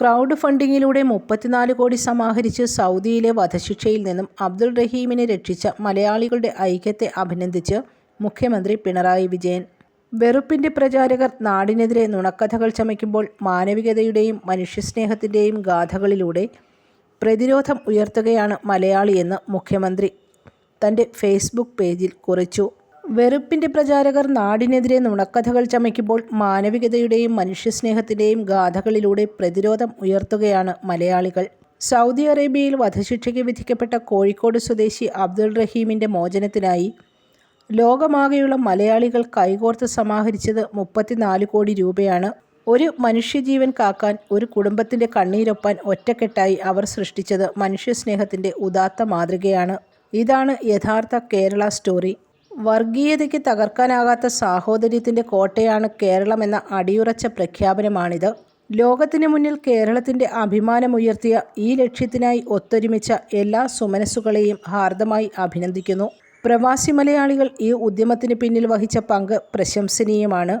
Crowd ഫണ്ടിങ്ങിലൂടെ മുപ്പത്തിനാല് കോടി സമാഹരിച്ച് സൗദിയിലെ വധശിക്ഷയിൽ നിന്നും അബ്ദുൾ റഹീമിനെ രക്ഷിച്ച മലയാളികളുടെ ഐക്യത്തെ അഭിനന്ദിച്ച് മുഖ്യമന്ത്രി പിണറായി വിജയൻ. വെറുപ്പിന്റെ പ്രചാരകർ നാടിനെതിരെ നുണക്കഥകൾ ചമയ്ക്കുമ്പോൾ മാനവികതയുടെയും മനുഷ്യസ്നേഹത്തിന്റെയും ഗാഥകളിലൂടെ പ്രതിരോധം ഉയർത്തുകയാണ് മലയാളിയെന്ന് മുഖ്യമന്ത്രി തന്റെ ഫേസ്ബുക്ക് പേജിൽ കുറിച്ചു. വെറുപ്പിന്റെ പ്രചാരകർ നാടിനെതിരെ നുണക്കഥകൾ ചമയ്ക്കുമ്പോൾ മാനവികതയുടെയും മനുഷ്യസ്നേഹത്തിന്റെയും ഗാഥകളിലൂടെ പ്രതിരോധം ഉയർത്തുകയാണ് മലയാളികൾ. സൗദി അറേബ്യയിൽ വധശിക്ഷയ്ക്ക് വിധിക്കപ്പെട്ട കോഴിക്കോട് സ്വദേശി അബ്ദുൾ റഹീമിന്റെ മോചനത്തിനായി ലോകമാകെയുള്ള മലയാളികൾ കൈകോർത്ത് സമാഹരിച്ചത് മുപ്പത്തിനാല് കോടി രൂപയാണ്. ഒരു മനുഷ്യജീവൻ കാക്കാൻ ഒരു കുടുംബത്തിന്റെ കണ്ണീരൊപ്പാൻ ഒറ്റക്കെട്ടായി അവർ സൃഷ്ടിച്ചത് മനുഷ്യസ്നേഹത്തിന്റെ ഉദാത്ത മാതൃകയാണ്. ഇതാണ് യഥാർത്ഥ കേരള സ്റ്റോറി. വർഗീയതയ്ക്ക് തകർക്കാനാകാത്ത സാഹോദര്യത്തിന്റെ കോട്ടയാണ് കേരളമെന്ന അടിയുറച്ച പ്രഖ്യാപനമാണിത്. ലോകത്തിന് മുന്നിൽ കേരളത്തിന്റെ അഭിമാനമുയർത്തിയ ഈ ലക്ഷ്യത്തിനായി ഒത്തൊരുമിച്ച എല്ലാ സുമനസ്സുകളെയും ഹാർദമായി അഭിനന്ദിക്കുന്നു. പ്രവാസി മലയാളികൾ ഈ ഉദ്യമത്തിന് പിന്നിൽ വഹിച്ച പങ്ക് പ്രശംസനീയമാണ്.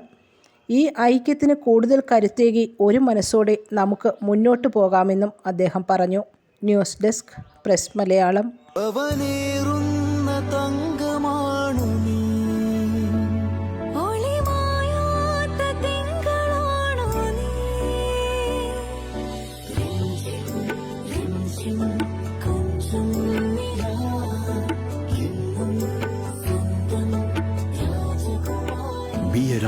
ഈ ഐക്യത്തിന് കൂടുതൽ കരുത്തേകി ഒരു മനസ്സോടെ നമുക്ക് മുന്നോട്ട് പോകാമെന്നും അദ്ദേഹം പറഞ്ഞു. News desk press Malayalam.